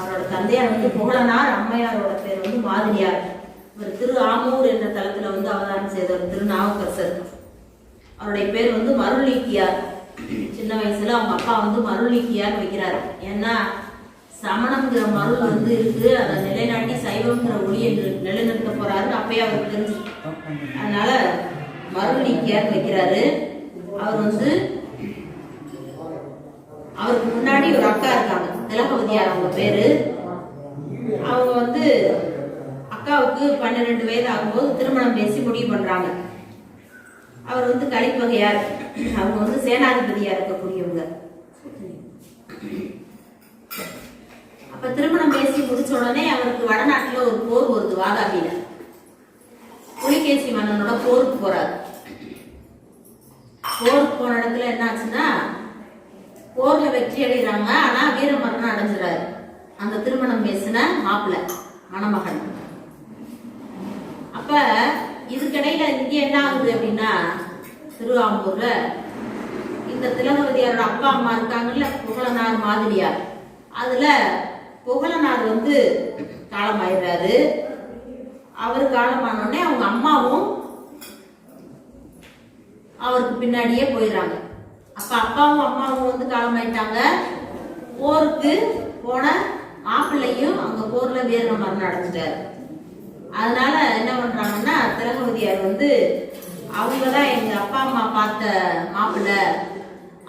அவரோட தந்தையார் வந்து புகழனார் அம்மையாரோட பேர் வந்து மாதிரியார். இவர் திரு ஆமூர் என்ற தலத்துல வந்து அவதாரம் செய்தவர் திரு அவருடைய பேர் வந்து மருளீக்கியார் சின்ன வயசுல அவங்க அப்பா வந்து மருளீக்கியார் வைக்கிறார். ஏன்னா சமணம்ங்கிற மருள் வந்து இருக்கு அதை நிலைநாட்டி சைவங்கிற ஒளி என்று நிலைநிறுத்த போறாரு அப்பயே அவருக்கு தெரிஞ்சு. அதனால மருளீக்கியார் வைக்கிறாரு. அவர் வந்து அவருக்கு முன்னாடி ஒரு அக்கா இருக்காங்க. திலகவதியார் அவங்க பேரு. அவங்க வந்து அக்காவுக்கு பன்னிரெண்டு வயது ஆகும்போது திருமணம் பேசி முடிவு பண்றாங்க. அவர் வந்து கலிப்பகையார் அவங்க வந்து சேனாதிபதியா இருக்கக்கூடியவங்க. அப்ப திருமணம் பேசி முடிச்ச உடனே அவருக்கு வடநாட்டுல ஒரு போர் வருது வாதாபியில. புலிகேசி மன்னனோட போருக்கு போறாரு. போருக்கு போன இடத்துல என்ன ஆச்சுன்னா போர்ல வெற்றி அடைகிறாங்க. ஆனா வீரமரணம் அடைஞ்சிடாரு அந்த திருமணம் பேசின மாப்பிள்ளை மணமகன். அப்ப இதுக்கிடையில இங்க என்ன ஆகுது அப்படின்னா திருவாம்பூர்ல இந்த திலகவதியாரோட அப்பா அம்மா இருக்காங்கல்ல புகழனார் மாதிரியார். அதுல புகழனார் வந்து காலமாயிடுறாரு. அவர் காலமானோடனே அவங்க அம்மாவும் அவருக்கு பின்னாடியே போயிடுறாங்க. அப்ப அப்பாவும் அம்மாவும் வந்து காலமாயிட்டாங்க போருக்கு போன மாப்பிள்ளையும் அங்க போர்ல வீர மரணம் அடைஞ்சிட்டாரு. அதனால என்ன பண்றாங்கன்னா திலகவதியார் வந்து அவங்க தான் எங்க அப்பா அம்மா பார்த்த மாப்பிள்ளை.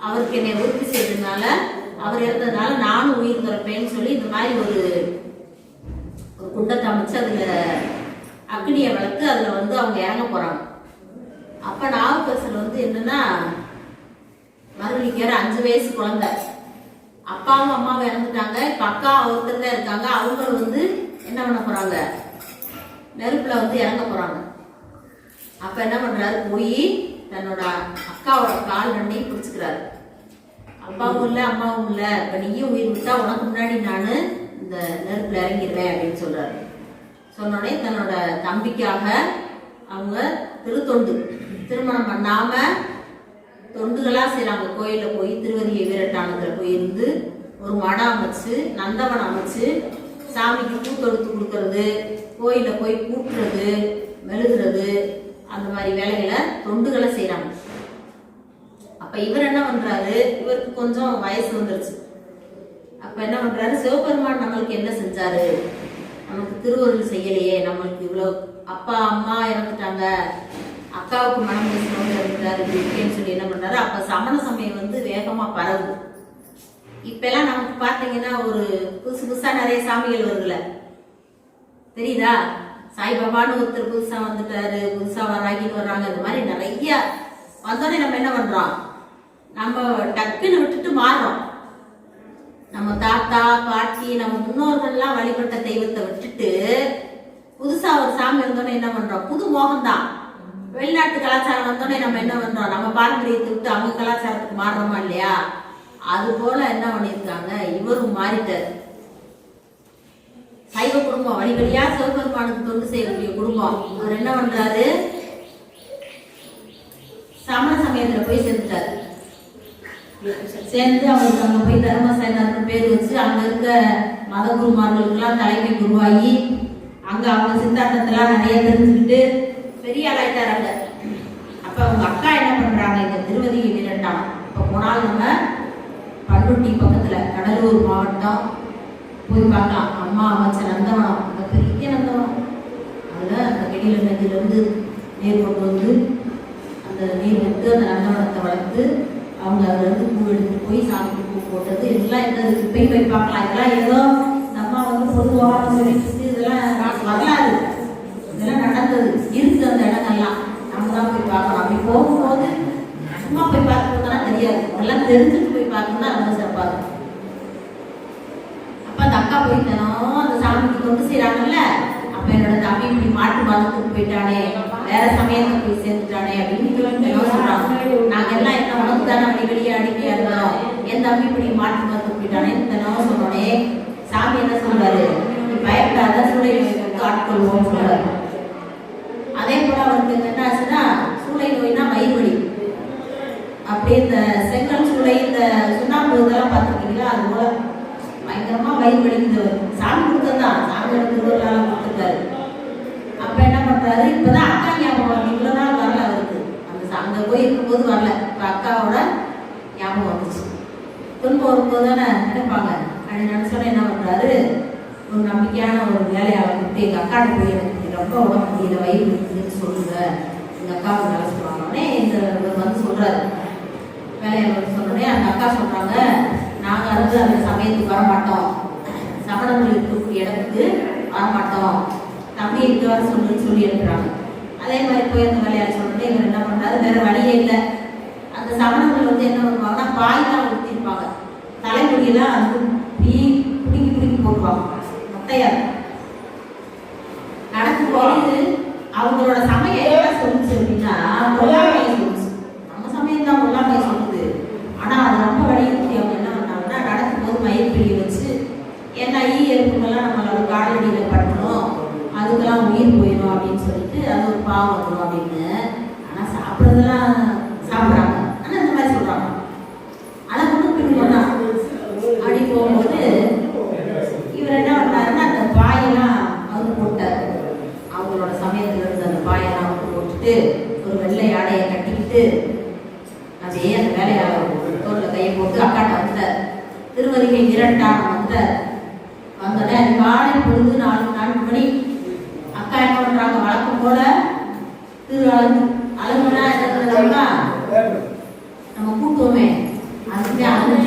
அவருக்கு என்னை உறுதி செய்ததுனால அவர் இறந்ததுனால நானும் உயிர் துறப்பேன்னு சொல்லி இந்த மாதிரி ஒரு ஒரு குண்டத்தை அமைச்சு அதுல அக்னியை வளர்த்து அதுல வந்து அவங்க இறங்க போறாங்க. அப்ப நாகப்பசல் வந்து என்னன்னா மறுபடியும் அஞ்சு வயசு குழந்தை. அப்பாவும் அம்மாவும் இறந்துட்டாங்க. இப்ப அக்கா ஒருத்தர் தான் இருக்காங்க. அவங்க வந்து என்ன பண்ண போறாங்க? நெருப்புல வந்து இறங்க போறாங்க. அப்ப என்ன பண்றாரு? போய் தன்னோட அக்காவோட கால் ரெண்டையும் பிடிச்சுக்கிறாரு. அப்பாவும் இல்லை அம்மாவும் இல்லை. இப்ப நீயும் உயிர் விட்டா உனக்கு முன்னாடி நான் இந்த நெருப்புல இறங்கிடுவேன் அப்படின்னு சொல்றாரு. சொன்னோடனே தன்னோட தம்பிக்காக அவங்க திருத்தொண்டு திருமணம் பண்ணாம தொண்டுகளா செய்கிறாங்க கோயிலில் போய் திருவதியை வீரட்டானத்துல போயிருந்து ஒரு மடம் அமைச்சு நந்தவனம் அமைச்சு சாமிக்கு பூ தொடுத்து கொடுக்கறது கோயிலில் போய் கூட்டுறது மெழுகுறது அந்த மாதிரி வேலைகளை தொண்டுகளை செய்கிறாங்க அப்ப இவர் என்ன பண்றாரு? இவருக்கு கொஞ்சம் வயசு வந்துருச்சு. அப்ப என்ன பண்றாரு? சிவபெருமான் நம்மளுக்கு என்ன செஞ்சாரு? நமக்கு திருவருள் செய்யலையே நம்மளுக்கு இவ்வளவு அப்பா அம்மா இறந்துட்டாங்க. அக்காவுக்கு மனம் பேசணும்னு இருக்கிறாரு அப்படின்னு சொல்லி என்ன பண்றாரு? அப்ப சமண சமயம் வந்து வேகமா பரவுது. இப்ப எல்லாம் நமக்கு பாத்தீங்கன்னா ஒரு புதுசு புதுசா நிறைய சாமிகள் வருதுல. தெரியுதா? சாய்பாபான்னு ஒருத்தர் புதுசா வந்துட்டாரு புதுசா வராகின்னு வர்றாங்க. இந்த மாதிரி நிறைய வந்தோடனே நம்ம என்ன பண்றோம்? நம்ம டக்குன்னு விட்டுட்டு மாறுறோம். நம்ம தாத்தா பாட்டி நம்ம முன்னோர்கள்லாம் வழிபட்ட தெய்வத்தை விட்டுட்டு புதுசா ஒரு சாமி வந்தோடனே என்ன பண்றோம்? புது மோகம்தான். வெளிநாட்டு கலாச்சாரம் வந்தோடனே நம்ம என்ன பண்றோம் நம்ம பாரம்பரியத்தை விட்டு அவங்க கலாச்சாரத்துக்கு மாறுறோமா இல்லையா? அது போல என்ன பண்ணியிருக்காங்க? இவரும் மாறிட்டார். சைவ குடும்பம் வழி வழியா சிவபெருமானுக்கு தொண்டு செய்யக்கூடிய குடும்பம். இவர் என்ன பண்றாரு? சமண சமயத்துல போய் சேர்ந்துட்டாரு. சேர்ந்து அவருக்கு அங்க போய் தர்மசேனார்னு பேர் வச்சு அங்க இருக்க மத குருமார்களுக்கெல்லாம் தலைமை குருவாகி அங்க அவங்க சித்தாந்தத்தெல்லாம் நிறைய தெரிஞ்சுக்கிட்டு பெரிய ஆளாயிட்டார் அப்ப அவங்க அக்கா என்ன பண்றாங்க? இந்த திருவதி வீரட்டான் இப்ப போனால் நம்ம பண்ருட்டி பக்கத்துல கடலூர் மாவட்டம் போய் பார்க்கலாம். அம்மா அமைச்சர் நந்தவனம். அந்த பெரிய நந்தவனம். அதுல அந்த கெடியில நதியில இருந்து நீர் கொண்டு வந்து அந்த நீர் வந்து அந்த நந்தவனத்தை வளர்த்து அவங்க அதுல இருந்து பூ எடுத்துட்டு போய் சாமிக்கு பூ போட்டது. இதெல்லாம் என்ன போய் போய் பார்க்கலாம். இதெல்லாம் ஏதோ நம்ம வந்து பொதுவாக சொல்லிட்டு இதெல்லாம் வரலாறு. இருக்குது அந்த அந்த நல்லா நம்ம தான் போய் பார்க்கணும். அப்படி போகும்போது சும்மா போய் பார்க்கறதுனா தெரியாது. எல்லாம் தெரிஞ்சுட்டு போய் பார்க்கணும்னா ரொம்ப சிறப்பாக இருக்கும். அப்போ அந்த அக்கா போய் தினம் அந்த சாமிக்கு கொண்டு செய்கிறாங்கல்ல அப்ப என்னோட தம்பி இப்படி மாட்டு மதத்துக்கு போயிட்டானே. வேற சமயத்துக்கு போய் சேர்ந்துட்டானே அப்படின்னு தினம் நாங்கள் நாங்க எல்லாம் என்ன உனக்கு தானே அப்படி வெளியே அடிமையா இருந்தோம் என் தம்பி இப்படி மாட்டு மதத்துக்கு போயிட்டானே? தினம் சொன்னோடனே சாமி என்ன சொல்றாரு? பயப்படாத சூழலை ஆட்கொள்வோம் சொல்றாரு. அதே போல அவருக்கு என்ன ஆச்சுன்னா சூளை நோய்னா வயிறு வலி அப்படியே இந்த செங்கல் சூளை இந்த சுண்ணாம்பு இதெல்லாம் பார்த்துருக்கீங்களா? அது போல பயங்கரமா வயிறு வலிக்குது சாமி கொடுத்ததுதான். சாமி திருவள்ளால கொடுத்துருக்காரு. அப்ப என்ன பண்றாரு? இப்பதான் அக்கா ஞாபகம் வருது. இவ்வளவு நாள் வரல அவருக்கு. அந்த ச- போய் இருக்கும்போது வரல. இப்ப அக்காவோட ஞாபகம் வந்துச்சு. துன்பம் வரும்போது தானே நினைப்பாங்க. அப்படி நினைச்சோன்னே என்ன பண்றாரு? ஒரு நம்பிக்கையான ஒரு வேலையை அவர் கொடுத்து எங்க அக்காட்ட போய் எனக்கு ரொம்ப உடம்பு இதில் வயிறு இருக்குதுன்னு சொல்லுங்க. எங்கள் அக்காவுக்கு வேலை சொல்லுவாங்கன்னே இந்த இவர் வந்து வேலையை வந்து சொன்னோடனே அந்த அக்கா சொல்கிறாங்க நாங்கள் வந்து அந்த சமயத்துக்கு வர மாட்டோம் சமணங்கள் இருக்கக்கூடிய இடத்துக்கு வர மாட்டோம் தம்பி இங்கே வர சொல்லுன்னு சொல்லி அனுப்புறாங்க. அதே மாதிரி போய் அந்த வேலையாளர் சொல்லிட்டு இவர் என்ன பண்ணுறாரு வேறு வழியே இல்லை. அந்த சமணங்கள் வந்து என்ன பண்ணுவாங்கன்னா பாயெல்லாம் ஊற்றிருப்பாங்க தலைமுடியெல்லாம் அது பிடிங்கி பிடிங்கி போடுவாங்க போட்டுருவாங்க இருக்கும். அவங்களோட சமயம் என்ன சொல்லுச்சு அப்படின்னா கொல்லாமையை சொல்லுச்சு. நம்ம சமயம் தான் கொல்லாமையை சொல்லுது. ஆனா அது ரொம்ப வலியுறுத்தி அவங்க என்ன பண்ணாங்கன்னா நடக்கும்போது மயிர்பிழி வச்சு ஏன்னா ஈ எறும்புங்கெல்லாம் நம்மளோட காலடியில் பண்ணணும். அதுக்கெல்லாம் உயிர் போயிடும் அப்படின்னு சொல்லிட்டு அது ஒரு பாவம் வரும் அப்படின்னு. ஆனா சாப்பிட்றதெல்லாம் சாப்பிட்றாங்க. ஆனா இந்த மாதிரி சொல்றாங்க. ஆனா ஒன்றும் பிடிக்கணும் அப்படி போகும்போது இவர் என்ன பண்ணாருன்னா அந்த பாயெல்லாம் அவர் போட்டார் அவங்களோட சமயத்துல இருந்த அந்த பாயெல்லாம் அவர் போட்டுட்டு ஒரு வெள்ளை ஆடையை கட்டிக்கிட்டு அதே அந்த வேலையாளர் தோல்ல கையை போட்டு அக்காட்ட வந்துட்டார் திருவதிகை இரண்டாம் வந்தார் வந்தோடனே அது காலை பொழுது நாலு நான்கு மணி அக்கா என்ன பண்றாங்க வழக்கம் போல திரு அழகு அழகுனா என்னதுன்னா நம்ம கூட்டுவோமே அதுக்கு அழகு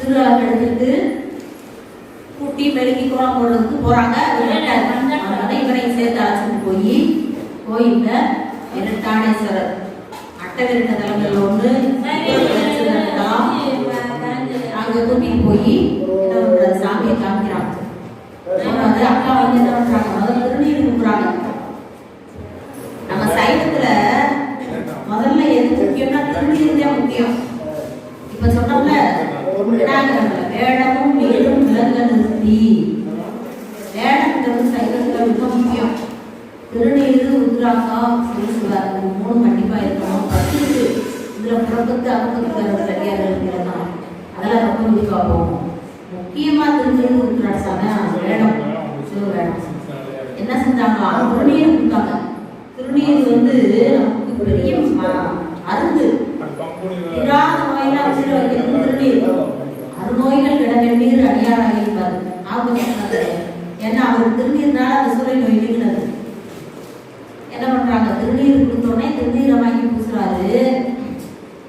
திரு அழகு எடுத்துட்டு கூட்டி மெழுகி கோலம் போடுறதுக்கு போறாங்க. அதனால இவரையும் சேர்த்து அழைச்சிட்டு போய் கோயில்ல இரட்டாணேஸ்வரர் அட்டவிரட்ட தலங்கள் ஒன்று அங்க கூட்டிட்டு போய் சாமியை காமிக்கிறாங்க. போறாரு அக்கா வந்து என்ன பண்றாங்க? முதல்ல திருநீர் கொடுக்குறாங்க நம்ம சைவத்துல முதல்ல எது முக்கியம்னா திருநீர் தான் முக்கியம். இப்ப சொன்னோம்ல வேடம் விலங்க நிறுத்தி வேடம்ன்றது ரொம்ப முக்கியம். திருநீர் உத்ராக்கம் சிவசிவர் மூணு கண்டிப்பா இருக்கணும். பத்து இதில் இதுல புறப்பத்து அகப்பத்து சரியா இருக்கணும் அதெல்லாம் ரொம்ப விரிவா போகும் முக்கியமா திருநீர் உத்ராட்சாங்க வேடம். சிவ வேடம். என்ன செஞ்சாங்களா திருநீர் கொடுத்தாங்க. திருநீர் வந்து நமக்கு பெரிய அருந்து. இராத நோயெல்லாம் உயிரை வைக்கிறது திருநீர் அருநோய்கள் கிடக்க நீர் அடியாராக இருப்பார் அவங்க சொன்னது ஏன்னா அவர் திருநீர்னால அந்த சூறை நோய் நீங்கினது. என்ன பண்றாங்க? திருநீர் கொடுத்தோடனே திருநீரை வாங்கி பூசுறாரு.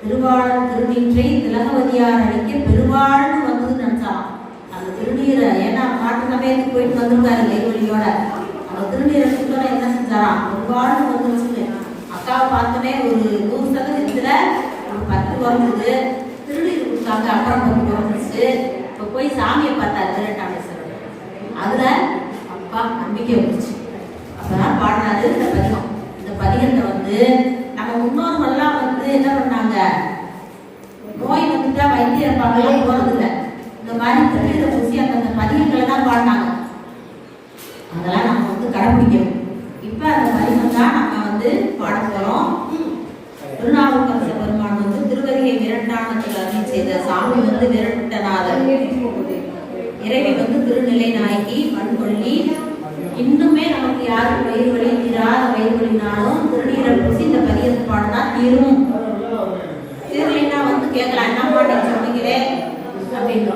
திருவாளர் திருநீற்றை திலகவதியார் அடிக்க பெருவாழ்னு வந்ததுன்னு நினைச்சாலாம் அந்த திருநீரை ஏன்னா மாட்டு சமயத்துக்கு போயிட்டு வந்திருக்காரு கைவழியோட அவர் திருநீரை கொடுத்தோன்னே என்ன செஞ்சாராம் பெருவாழ்னு வந்துருச்சுன்னு அக்காவை பார்த்தோன்னே ஒரு நூறு சதவீதத்துல ஒரு பத்து குறைஞ்சது. திருநீர் கொடுத்தாங்க அப்புறம் பத்து குறைஞ்சிச்சு இப்போ போய் சாமியை பார்த்தா திருட்டாமேஸ்வரர் அதுல அப்பா நம்பிக்கை வந்துச்சு அப்பதான் பாடினாரு இந்த பதிகம். இந்த பதிகத்தை வந்து நம்ம முன்னோர்கள்லாம் வந்து என்ன பண்ணாங்க? நோய் வந்துட்டா வைத்தியம் பார்க்கலாம் போறது இல்ல இந்த மாதிரி திருவித ஊசி அந்த அந்த பதிகங்களை தான் பாடினாங்க. அதெல்லாம் நம்ம வந்து கடைபிடிக்கணும் இப்ப அந்த பதிகம் தான் நம்ம வந்து பாட போறோம். திருநாவுக்கரச பெருமான் வந்து திருவதிகை விரட்டானத்தில் அருள் செய்த சாமி வந்து விரட்டநாதர் இறைவி வந்து திருநிலை நாயகி மண்கொள்ளி இன்னுமே நமக்கு யாருக்கு வயிறு வலி தீராத வயிறு வலினாலும் திருநீரல் பூசி இந்த பதியத்து பாடினா தீரும். தீரலைன்னா வந்து கேட்கலாம் என்ன பாட்டு சொன்னீங்களே அப்படின்னு.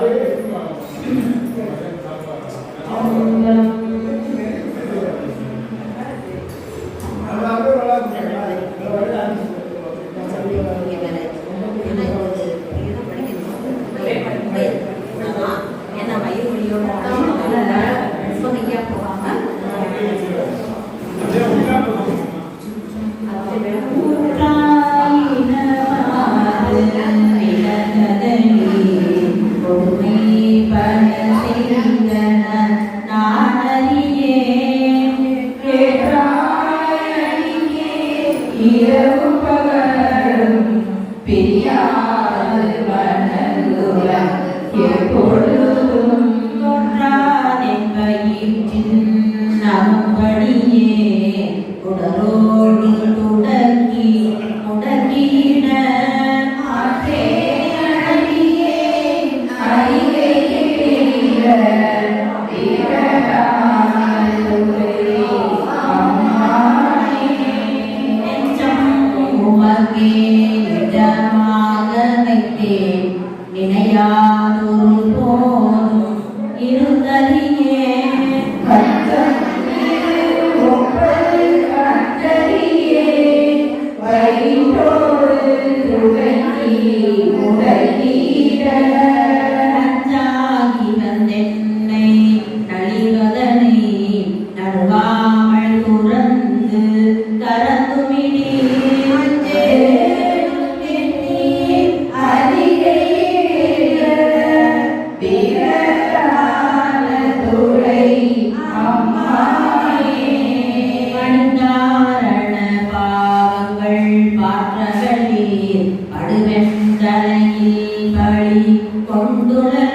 Donald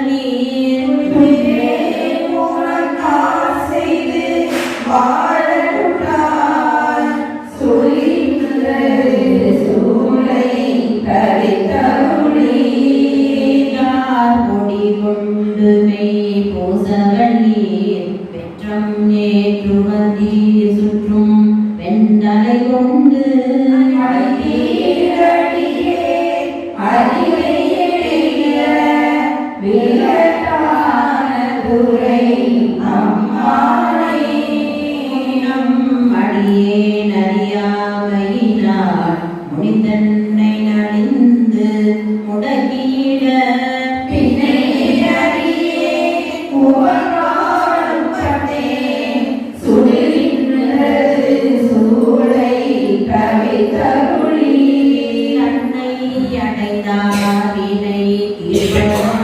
துறை அம்மானை நம் அடியே நரியாமையினார் முடிந்தன்னை நலிந்து முடக்கிட பின்னை அறியே தருளி அன்னை அடைந்தாரினை இறைவன்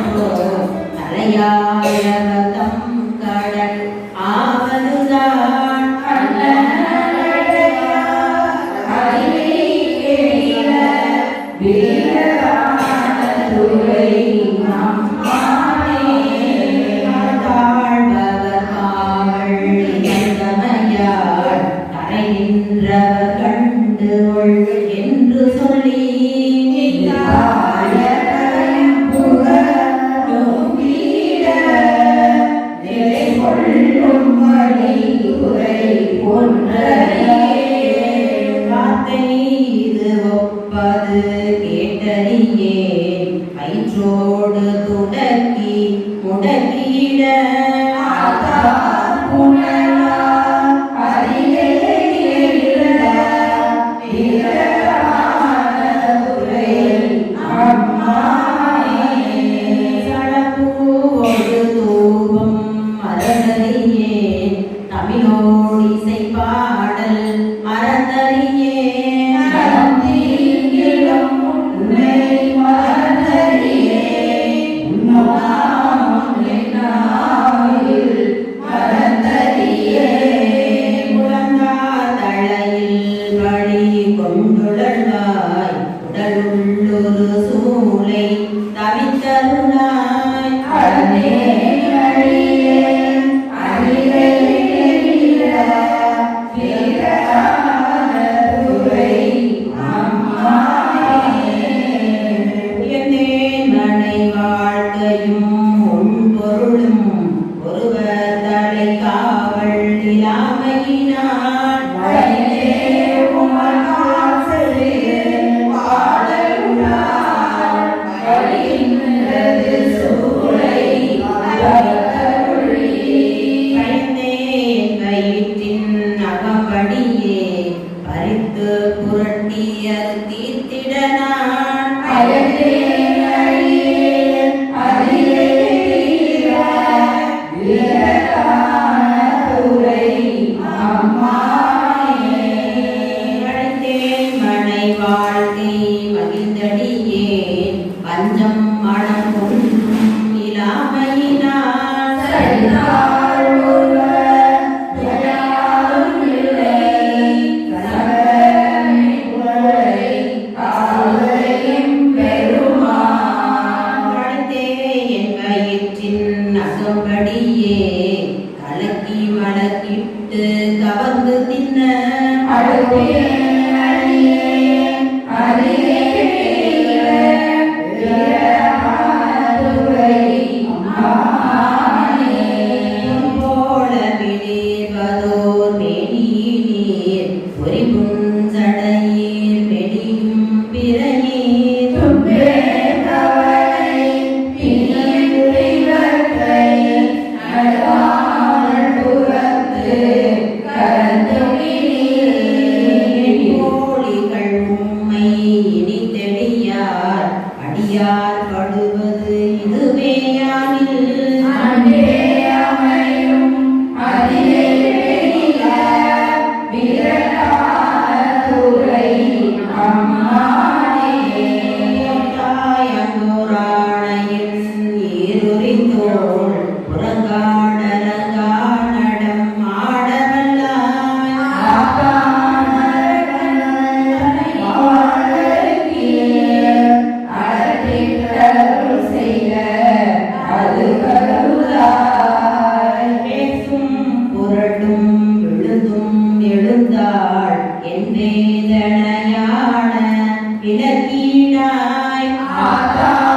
வினையான விளக்கீடாய் ஆதா